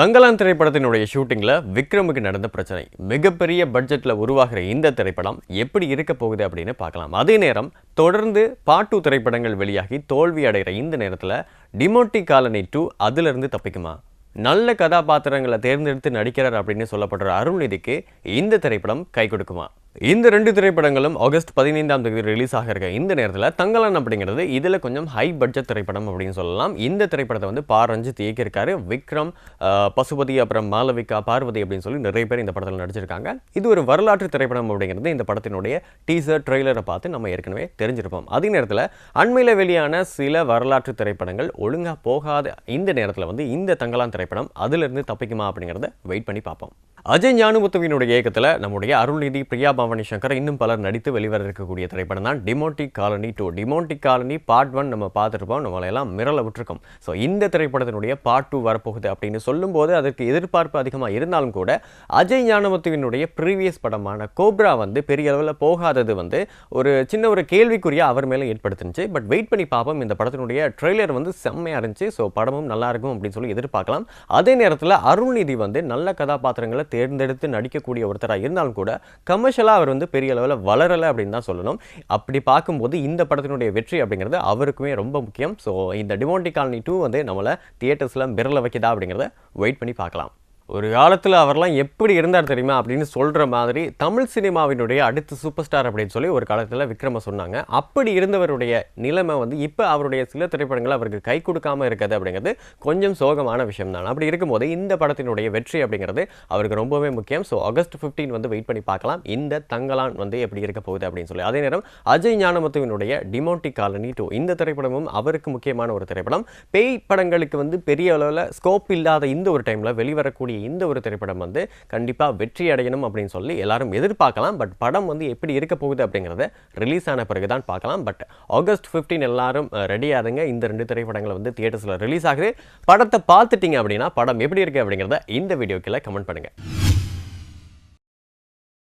தங்கலான் திரைப்படத்தினுடைய ஷூட்டிங்கில் விக்ரமுக்கு நடந்த பிரச்சனை. மிகப்பெரிய பட்ஜெட்டில் உருவாகிற இந்த திரைப்படம் எப்படி இருக்க போகுது அப்படின்னு பார்க்கலாம். அதே நேரம் தொடர்ந்து பாட்டு திரைப்படங்கள் வெளியாகி தோல்வி அடைகிற இந்த நேரத்தில் டிமோட்டி காலனி டூ அதிலிருந்து தப்பிக்குமா? நல்ல கதாபாத்திரங்களை தேர்ந்தெடுத்து நடிக்கிறார் அப்படின்னு சொல்லப்படுற அருள்நிதிக்கு இந்த திரைப்படம் கை கொடுக்குமா? இந்த ரெண்டு திரைப்படங்களும் ஆகஸ்ட் பதினைந்தாம் தேதி ரிலீஸ் ஆக இருக்க இந்த நேரத்தில் தங்கலான் அப்படிங்கிறது இதில் கொஞ்சம் ஹை பட்ஜெட் திரைப்படம் அப்படின்னு சொல்லலாம். இந்த திரைப்படத்தை வந்து பா. ரஞ்சித் இயக்கியிருக்காரு. விக்ரம் பசுபதி அப்புறம் மாலவிகா பார்வதி அப்படின்னு சொல்லி நிறைய பேர் இந்த படத்தில் நடிச்சிருக்காங்க. இது ஒரு வரலாற்று திரைப்படம் அப்படிங்கிறது இந்த படத்தினுடைய டீசர் ட்ரெய்லரை பார்த்து நம்ம ஏற்கனவே தெரிஞ்சிருப்போம். அதே நேரத்தில் அண்மையில் வெளியான சில வரலாற்று திரைப்படங்கள் ஒழுங்காக போகாத இந்த நேரத்தில் வந்து இந்த தங்கலான் திரைப்படம் அதிலிருந்து தப்பிக்குமா அப்படிங்கிறத வெயிட் பண்ணி பார்ப்போம். அஜய் ஞானமுத்துவினுடைய இயக்கத்தில் நம்முடைய அருள்நிதி பிரியா பவானி சங்கர் இன்னும் பலர் நடித்து வெளிவர இருக்கக்கூடிய திரைப்படம் தான் Demonte colony two. Demonte colony part one நம்ம பார்த்துருப்போம். நம்மளையெல்லாம் மிரள விட்டுருக்கோம். ஸோ இந்த திரைப்படத்தினுடைய பார்ட் டூ வரப்போகுது அப்படின்னு சொல்லும்போது அதற்கு எதிர்பார்ப்பு அதிகமாக இருந்தாலும் கூட அஜய் ஞானமுத்துவினுடைய ப்ரீவியஸ் படமான கோப்ரா வந்து பெரிய அளவில் போகாதது வந்து ஒரு சின்ன ஒரு கேள்விக்குறியா அவர் மேலே ஏற்படுத்துனுச்சு. பட் வெயிட் பண்ணி பார்ப்போம். இந்த படத்தினுடைய ட்ரெய்லர் வந்து செம்மையாக இருந்துச்சு. ஸோ படமும் நல்லா இருக்கும் அப்படின்னு சொல்லி எதிர்பார்க்கலாம். அதே நேரத்தில் அருள்நிதி வந்து நல்ல கதாபாத்திரங்களை தேர்ந்தெடுத்து நடிக்கக்கூடிய ஒருத்தராக இருந்தாலும் கூட கமர்ஷியலாக அவர் வந்து பெரிய அளவில் வளரலை அப்படின்னு தான் சொல்லணும். அப்படி பார்க்கும்போது இந்த படத்தினுடைய வெற்றி அப்படிங்கிறது அவருக்குமே ரொம்ப முக்கியம். ஸோ இந்த டிமோண்டி காலனி டூ வந்து நம்மளை தியேட்டர்ஸில் மிரள வைக்குதா அப்படிங்கிறத வெயிட் பண்ணி பார்க்கலாம். ஒரு காலத்தில் அவர்லாம் எப்படி இருந்தார் தெரியுமா? அப்படின்னு சொல்கிற மாதிரி தமிழ் சினிமாவினுடைய அடுத்த சூப்பர் ஸ்டார் அப்படின்னு சொல்லி ஒரு காலத்தில் விக்ரம சொன்னாங்க. அப்படி இருந்தவருடைய நிலைமை வந்து இப்போ அவருடைய சில திரைப்படங்கள் அவருக்கு கை கொடுக்காம இருக்குது அப்படிங்கிறது கொஞ்சம் சோகமான விஷயம் தான் அப்படி இருக்கும்போது இந்த படத்தினுடைய வெற்றி அப்படிங்கிறது அவருக்கு ரொம்பவே முக்கியம். ஸோ ஆகஸ்ட் 15 வந்து வெயிட் பண்ணி பார்க்கலாம். இந்த தங்கலான் வந்து எப்படி இருக்க போகுது அப்படின்னு சொல்லி. அதே நேரம் அஜய் ஞானமுத்துவினுடைய டிமோட்டி காலனி டூ இந்த திரைப்படமும் அவருக்கு முக்கியமான ஒரு திரைப்படம். பேய் படங்களுக்கு வந்து பெரிய அளவில் ஸ்கோப் இல்லாத இந்த ஒரு டைமில் வெளிவரக்கூடிய இந்த ஒரு திரைப்படம் வந்து கண்டிப்பாக வெற்றி அடையணும் அப்படின்னு சொல்லி எல்லாரும் எதிர்பார்க்கலாம். பட் படம் வந்து எப்படி இருக்க போகுது அப்படிங்கிறத ரிலீஸ் ஆன பிறகு தான் பார்க்கலாம். பட் ஆகஸ்ட் 15 எல்லாரும் ரெடி ஆகுதுங்க இந்த ரெண்டு திரைப்படங்களை வந்து தியேட்டர்ஸில் ரிலீஸ் ஆகுது. படத்தை பார்த்துட்டீங்க அப்படின்னா படம் எப்படி இருக்கு அப்படிங்கிறத இந்த வீடியோக்கில் கமெண்ட் பண்ணுங்கள்